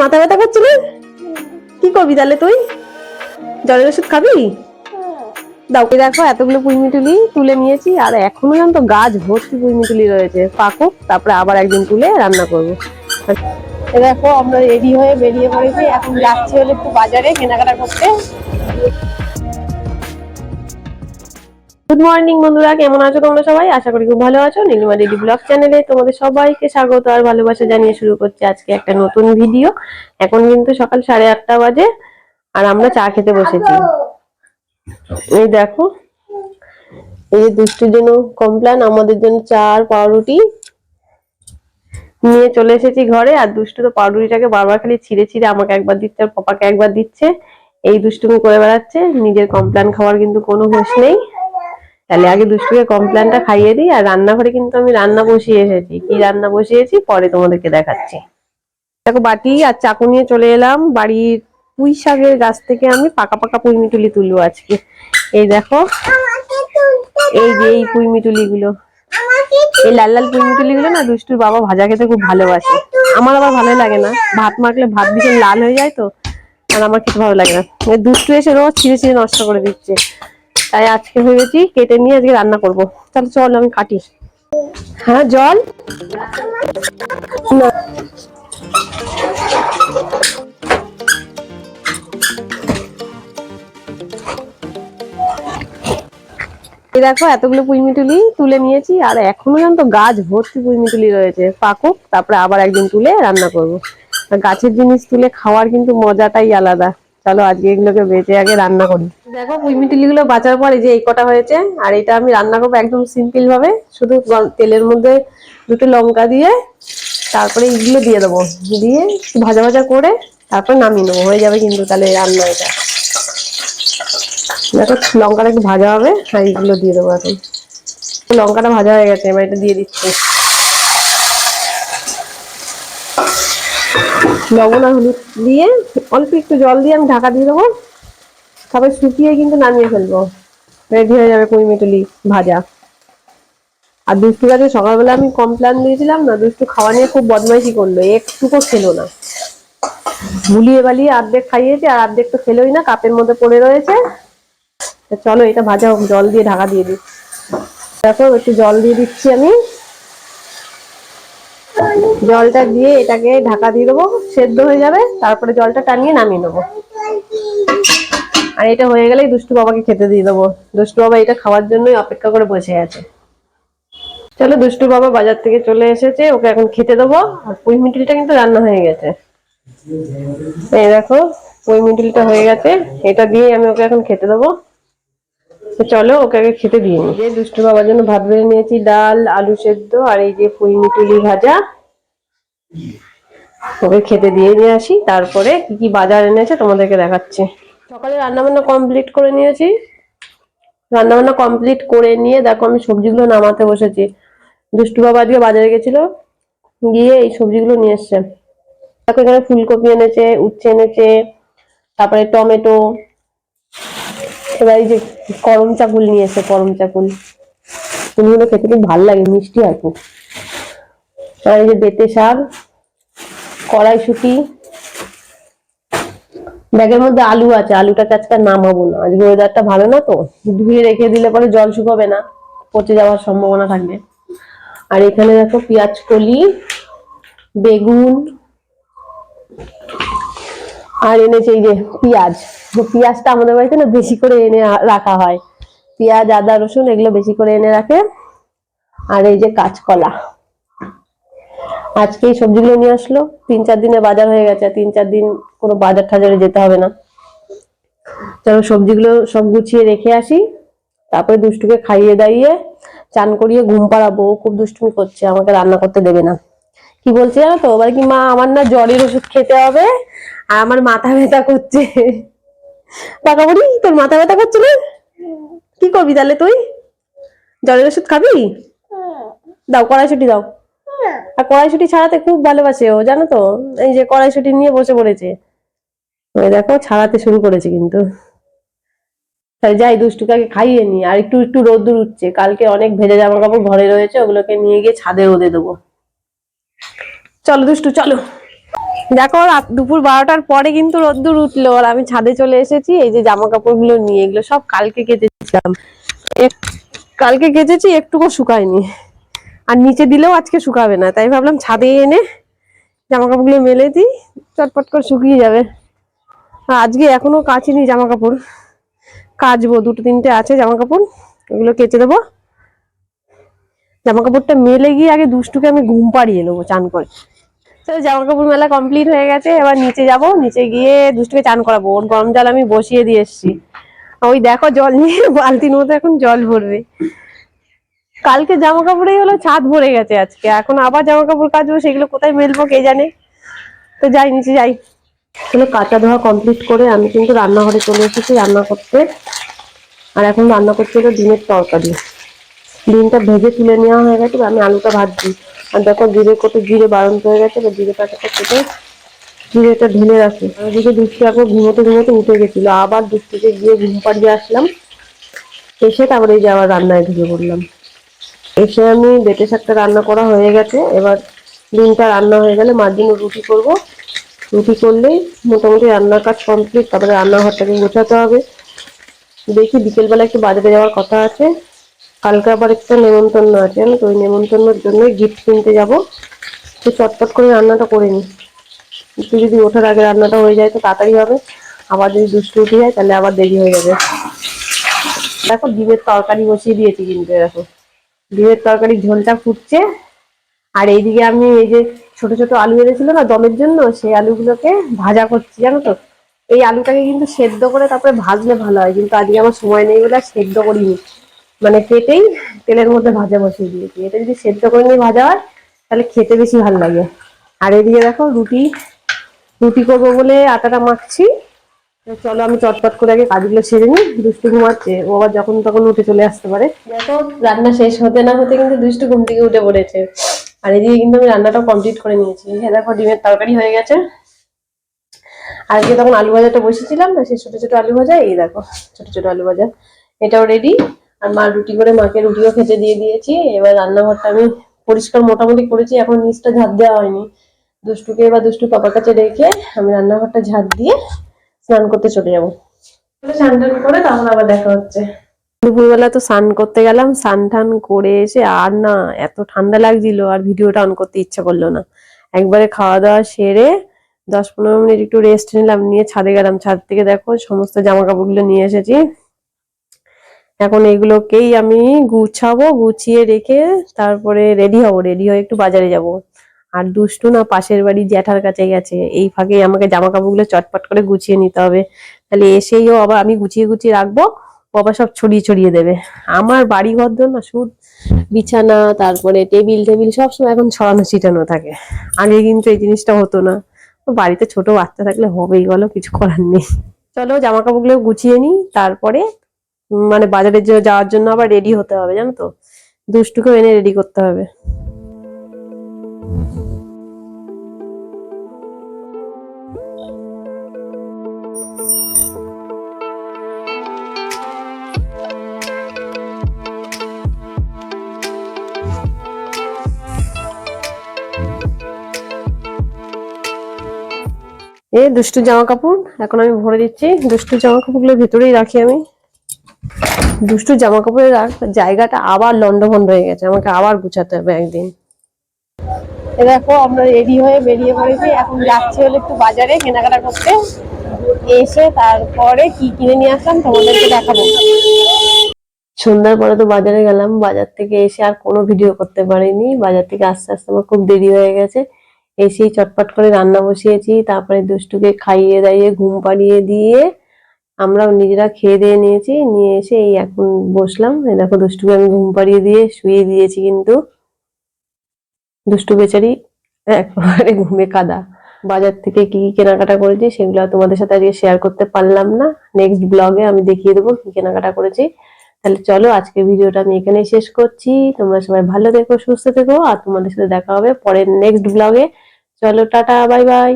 মাথা ব্যথা করছে না কি করবি তাহলে তুই? জলের ওষুধ খাবি? দাও দেখো এতগুলো পুঁইমিটুলি তুলে নিয়েছি, আর এখনও জান তো গাছ ভর্তি পুঁইমিটুলি রয়েছে। পাকুক তারপরে আবার একদিন তুলে রান্না করব। দেখো, আমরা রেডি হয়ে বেরিয়ে পড়েছি, এখন যাচ্ছি হলে একটু বাজারে কেনাকাটা করতে। গুড মর্নিং বন্ধুরা। কেমন আছো তোমরা সবাই? আশা করি খুব ভালো আছো। নীলিমা দিদি ব্লগ চ্যানেলে তোমাদের সবাইকে স্বাগত আর ভালোবাসা জানিয়ে শুরু করছি আজকে একটা নতুন ভিডিও। এখন কিন্তু সকাল সাড়ে আটটা বাজে আর আমরা চা খেতে বসেছি। এই দেখো, এই যে দুষ্টুর জন্য কমপ্লেন আমাদের জন্য চা আর পাউরুটি নিয়ে চলে এসেছি ঘরে। আর দুষ্টু তো পাউরুটিটাকে বারবার খালি ছিঁড়ে ছিঁড়ে আমাকে একবার দিচ্ছে আর পাপাকে একবার দিচ্ছে। এই দুষ্টুমি করে বেড়াচ্ছে। নিজের কমপ্লেন খাওয়ার কিন্তু কোনো হোশ নেই। তাহলে আগে দুষ্টুকে কমপ্লেনটা খাইয়ে দিই, আর রান্নাঘরে কিন্তু আমি রান্না বসিয়ে এসেছি। কি রান্না বসিয়েছি? পরে তোমাদেরকে দেখাচ্ছি। দেখো, বাটি আর চাকু নিয়ে চলে এলাম। বাড়ির পুঁই শাকের গাছ থেকে আমি পাকা পাকা পুঁই মিটুলি তুলবো আজকে। এই দেখো, এই যে এই পুঁই মিটুলি গুলো এই লাল লাল পুঁই মিটুলি গুলো না দুষ্টুর বাবা ভাজা খেতে খুব ভালোবাসে। আমার আবার ভালো লাগে না। ভাত মাখলে ভাত ভীষণ লাল হয়ে যায় তো, আর আমার খেতে ভালো লাগে না। দুষ্টু এসে রোজ ছিঁড়ে ছিঁড়ে নষ্ট করে দিচ্ছে। তাই আজকে ভেবেছি কেটে নিয়ে আজকে রান্না করব। তাহলে চল আমি কাটি। হ্যাঁ জল? না। এই দেখো, এতগুলো পুঁইমিটুলি তুলে নিয়েছি, আর এখনও জানো গাছ ভর্তি পুঁইমিটুলি রয়েছে। পাকুক, তারপরে আবার একদিন তুলে রান্না করব। গাছের জিনিস তুলে খাওয়ার কিন্তু মজাটাই আলাদা। চলো আজকে এগুলোকে বেঁচে আগে রান্না করি। দেখো পুঁইমিটুলি গুলো বাঁচার পর যে এই কটা হয়েছে, আর এটা আমি রান্না করব একদম সিম্পল ভাবে। শুধু তেলের মধ্যে দুটো লঙ্কা দিয়ে তারপরে এইগুলো দিয়ে দেবো। দিয়ে ভাজা ভাজা করে তারপরে নামিয়ে নেব। হয়ে যাবে কিন্তু তাহলে রান্না এটা। দেখো, লঙ্কাটা একটু ভাজা হবে, আর এইগুলো দিয়ে দেবো এখন। লঙ্কাটা ভাজা হয়ে গেছে, এবার এটা দিয়ে দিচ্ছি। লবণ আর হলুদ দিয়ে অল্প একটু জল দিয়ে আমি ঢাকা দিয়ে দেবো। তারপরে শুকিয়ে কিন্তু নামিয়ে ফেলব। রেডি হয়ে যাবে কুড়ি মিটুলি ভাজা। আর দুষ্টু কাছে সকালবেলা আমি কমপ্লেন দিয়েছিলাম না, দুষ্টু খাওয়া নিয়ে খুব বদমাইশি করল, একটুকু খেলো না। বুলিয়ে বালিয়ে অর্ধেক খাইয়েছে আর অর্ধেক তো খেলোই না, কাপের মধ্যে পড়ে রয়েছে। চলো এটা ভাজা জল দিয়ে ঢাকা দিয়ে দিই। দেখো একটু জল দিয়ে দিচ্ছি আমি। জলটা দিয়ে এটাকে ঢাকা দিয়ে দেবো, সেদ্ধ হয়ে যাবে, তারপরে জলটা টানিয়ে নামিয়ে নেব। আর এটা হয়ে গেলেই দুষ্টু বাবাকে খেতে দিয়ে দেবো। দুষ্টু বাবা এটা খাওয়ার জন্যই অপেক্ষা করে বসে আছে। চলো, দুষ্টু বাবা বাজার থেকে চলে এসেছে, ওকে এখন খেতে দেবো। আর পুঁই মিটিলটা কিন্তু রান্না হয়ে গেছে। এই দেখো, পুঁই মিটিলটা হয়ে গেছে। এটা দিয়ে আমি ওকে এখন খেতে দেবো। চলো, ওকে আগে খেতে দিয়ে নি যে দুষ্টু বাবার জন্য ভাত বেড়ে নিয়েছি, ডাল, আলু সেদ্ধ, আর এই যে পুঁই মিটুলি ভাজা। ওকে খেতে দিয়ে নিয়ে আসি, তারপরে কি কি বাজার এনেছে তোমাদেরকে দেখাচ্ছি। সকালে রান্নাবান্না কমপ্লিট করে নিয়েছি। রান্নাবান্না কমপ্লিট করে নিয়ে দেখো আমি সবজিগুলো নামাতে বসেছি। দুষ্টু বাবা আজকে বাজারে গেছিল, গিয়ে এই সবজিগুলো নিয়ে এসছে। দেখো এখানে ফুলকপি এনেছে, উচ্ছে এনেছে, তারপরে টমেটো, এবার এই যে করম চাকুল নিয়ে এসে করম চাকুল। ফুলগুলো খেতে খুব ভালো লাগে, মিষ্টি আর আর এই যে বেতে শাক কড়াইশুটি। ব্যাগের মধ্যে আলু আছে, আলুটাকে আজকে নামাবো না। আজকে ওয়েদারটা ভালো না তো? ধুয়ে রেখে দিলে পরে জল শুকাবে না, পচে যাওয়ার সম্ভাবনা থাকবে। আর এখানে দেখো পেঁয়াজ কলি, বেগুন, আর এনেছে এই যে পেঁয়াজ। পেঁয়াজটা আমাদের বাড়িতে না বেশি করে এনে রাখা হয়। পেঁয়াজ, আদা, রসুন এগুলো বেশি করে এনে রাখে। আর এই যে কাঁচকলা। আজকে এই সবজিগুলো নিয়ে আসলো। তিন চার দিনে বাজার হয়ে গেছে তিন চার দিন কোনো বাজার টাজারে যেতে হবে না। চলো সবজিগুলো সব গুছিয়ে রেখে আসি। তারপরে দুষ্টুকে খাইয়ে দাইয়ে চান করিয়ে ঘুম পাড়াবো। খুব দুষ্টুমি করছে আমাকে রান্না করতে দেবে না। কি বলছে জানো তো? বলে কি মা আমার না জ্বরের ওষুধ খেতে হবে আর আমার মাথা ব্যথা করছে। পাকা বলি তোর মাথা ব্যথা করছে না? কি করবি তাহলে তুই? জ্বরের ওষুধ খাবি? দাও কড়াইশুটি দাও। আর কড়াইশুটি ছাড়াতে খুব ভালোবাসে ও, জানো তো? এই যে কড়াইশুটি নিয়ে বসে পড়েছে। ওই দেখো, ছাড়াতে শুরু করেছে কিন্তু। যাই দুষ্টুকে আগে খাইয়ে নি আর একটু একটু রোদ্দুর উঠছে। কালকে অনেক ভেজা জামা কাপড় ঘরে রয়েছে, ওগুলোকে নিয়ে গিয়ে ছাদে রোদে দেবো। চলো দুষ্টু, চলো। দেখো দুপুর বারোটার পরে কিন্তু রোদ্দুর উঠল। আর আমি ছাদে চলে এসেছি, এই যে জামা কাপড়গুলো নিয়ে, এগুলো সব কালকে কেটেছিলাম কালকে কেচেছি, একটুকু শুকায়নি। আর নিচে দিলেও আজকে শুকাবে না, তাই ভাবলাম ছাদে এনে জামা কাপড়গুলো মেলে দিই, চটপট করে শুকিয়ে যাবে। আজকে এখনও কাচিনি জামা কাপড় কাচবো, দুটো তিনটে আছে জামা কাপড় ওগুলো কেচে দেবো। জামা কাপড়টা মেলে গিয়ে আগে দুষ্টুকে আমি ঘুম পাড়িয়ে নেব চান করে। তো জামা কাপড় মেলা কমপ্লিট হয়ে গেছে, এবার নিচে যাব, নিচে গিয়ে দুষ্টুকে চান করাবো, ওর গরম জল আমি বসিয়ে দিয়ে এসছি। ওই দেখো জল নিয়ে বালতির মতো এখন জল ভরবে। কালকে জামা কাপড়েই হলো, ছাদ ভরে গেছে আজকে। এখন আবার জামা কাপড় কাচবো, সেগুলো কোথায় মেলবো কে জানে? তো যাই, নিচে যাই। তাহলে কাঁচা ধোয়া কমপ্লিট করে আমি কিন্তু রান্নাঘরে চলে এসেছি রান্না করতে। আর এখন রান্না করতে হলো ডিমের তরকারি। ডিমটা ভেজে তুলে নেওয়া হয়ে গেছে আমি আলুটা ভাজছি। আর দেখো জিরে কত জিরে বারণ হয়ে গেছে, এবার জিরে পাতাটা কেটে জিরেটা ঢেলে রাখি। ওদিকে দুষ্টু একবার ঘুমোতে ঘুমোতে উঠে গেছিল। আবার দুষ্টুকে গিয়ে ঘুম পাড়িয়ে আসলাম। এসে তারপরে এই যে আবার রান্নায় ঢুকে পড়লাম। এসে আমি বেটে শাকটা রান্না করা হয়ে গেছে। এবার ডিমটা রান্না হয়ে গেলে মার জন্য রুটি করব। রুটি করলেই মোটামুটি রান্নার কাজ কমপ্লিট তারপরে রান্নাঘরটাকে গোছাতে হবে। দেখি বিকেলবেলা একটু বাজারে যাওয়ার কথা আছে। কালকে আবার একটা নেমন্তন্ন আছে তো? ওই নেমন্তন্নর জন্য গিফট কিনতে যাব। তো চটপট করে রান্নাটা করে নিই। একটু যদি ওঠার আগে রান্নাটা হয়ে যায় তো তাড়াতাড়ি হবে। আবার যদি দুষ্টু উঠে যায় তাহলে আবার দেরি হয়ে যাবে। দেখো, ডিমের তরকারি বসিয়ে দিয়েছি কিন্তু দেখো। ডিমের তরকারি ঝোলটা ফুটছে। আর এইদিকে আমি এই যে ছোট ছোট আলু এনেছিল না দমের জন্য, সেই আলুগুলোকে ভাজা করছি, জানো তো? এই আলুটাকে কিন্তু সেদ্ধ করে তারপরে ভাজলে ভালো হয়, কিন্তু আজকে আমার সময় নেই বলে সেদ্ধ করিনি। মানে কেটেই তেলের মধ্যে ভাজা বসিয়ে দিয়েছি। এটা যদি সেদ্ধ করে নিয়ে ভাজা হয়, তাহলে খেতে বেশি ভালো লাগে। আর এদিকে দেখো রুটি রুটি করব বলে আটাটা মাখছি। চলো আমি চটপট করে আগে কাজগুলো সেরে নিই। দুষ্টু ঘুমাচ্ছে। ও আবার যখন তখন উঠে চলে আসতে পারে। রান্না শেষ হতে না হতে কিন্তু দুষ্টু ঘুম থেকে উঠে পড়েছে। আর এদিকে কিন্তু আমি রান্নাটা কমপ্লিট করে নিয়েছি। এই দেখো, ডিমের তরকারি হয়ে গেছে। আজকে তখন আলু ভাজাটা বসেছিলাম না সেই ছোট ছোট আলু ভাজা, এই দেখো, ছোট ছোট আলু ভাজা। এটাও রেডি আর মা রুটি করে, মাকে রুটিও খেতে দিয়ে দিয়েছি। এবার রান্নাঘরটা আমি পরিষ্কার মোটামুটি করেছি, এখন নিচটা ঝাড় দেওয়া হয়নি। দুষ্টুকে এবার দুষ্টু পাপার কাছে রেখে আমি রান্নাঘরটা ঝাড় দিয়ে স্নান করতে চলে যাব। স্নান টান করে আবার দেখা হচ্ছে। দুপুরবেলা তো স্নান করতে গেলাম স্নান টান করে এসে আর না এত ঠান্ডা লাগছিল আর ভিডিওটা অন করতে ইচ্ছা করল না। একবারে খাওয়া দাওয়া সেরে দশ পনেরো মিনিট একটু রেস্ট নিলাম নিয়ে ছাদে গেলাম। ছাদ থেকে দেখো সমস্ত জামা কাপড়গুলো নিয়ে এসেছি। এখন এগুলোকেই আমি গুছাবো গুছিয়ে রেখে তারপরে রেডি হব রেডি হয়ে একটু বাজারে যাব। আর দুষ্টু না পাশের বাড়ি জ্যাঠার কাছে গেছে। এই ফাঁকে আমাকে জামা কাপড়গুলো চটপট করে গুছিয়ে নিতে হবে। তাহলে এসেইও আবার আমি গুছিয়ে গুছিয়ে রাখব, ও আবার সব ছড়িয়ে ছড়িয়ে দেবে। আমার বাড়ি ঘর না, সুদ, বিছানা, তারপরে টেবিল টেবিল সবসময় এখন ছড়ানো ছিটানো থাকে। আগে কিন্তু এই জিনিসটা হতো না। বাড়িতে ছোট বাচ্চা থাকলে হবেই, বলো, কিছু করার নেই। চলো জামা কাপড়গুলো গুছিয়ে নিই, তারপরে মানে বাজারে যাওয়ার জন্য আবার রেডি হতে হবে, জানো তো? দুষ্টুকেও এনে রেডি করতে হবে। এ দুষ্টু জামা কাপড়, এখন আমি ভরে দিচ্ছি। দুষ্টু জামা কাপড়গুলো ভেতরেই রাখি আমি। দুষ্টু জামা কাপড়ের জায়গাটা আবার লন্ডভন্ড হয়ে গেছে। আমাকে আবার গুছাতে হবে একদিন। দেখো, আমরা রেডি হয়ে বেরিয়ে পড়েছি। এখন যাচ্ছি হলো একটু বাজারে কেনাকাটা করতে। এসে তারপরে কি কিনে নিয়ে আসলাম, তোমাদেরকে দেখাবো। সন্ধ্যার পরে তো বাজারে গেলাম। বাজার থেকে এসে আর কোনো ভিডিও করতে পারিনি। বাজার থেকে আস্তে আস্তে আমার খুব দেরি হয়ে গেছে। এসেই চটপট করে রান্না বসিয়েছি। তারপরে দুষ্টুকে খাইয়ে দাইয়ে, ঘুম পাড়িয়ে দিয়ে আমরা নিজেরা খেয়ে দিয়ে নিয়েছি। নিয়ে এসে এই এখন বসলাম। দেখো, দুষ্টুকে আমি ঘুম পাড়িয়ে দিয়ে শুয়ে দিয়েছি কিন্তু। দুষ্টু বেচারি, একবারে ঘুমে কাদা। বাজার থেকে কি কি কেনাকাটা করেছি সেগুলো তোমাদের সাথে আজকে শেয়ার করতে পারলাম না। নেক্সট ব্লগে আমি দেখিয়ে দেবো কি কেনাকাটা করেছি। তাহলে চলো আজকে ভিডিওটা আমি এখানেই শেষ করছি। তোমরা সবাই ভালো থেকো, সুস্থ থেকো, আর তোমাদের সাথে দেখা হবে পরের নেক্সট ব্লগে চলো টাটা বাই বাই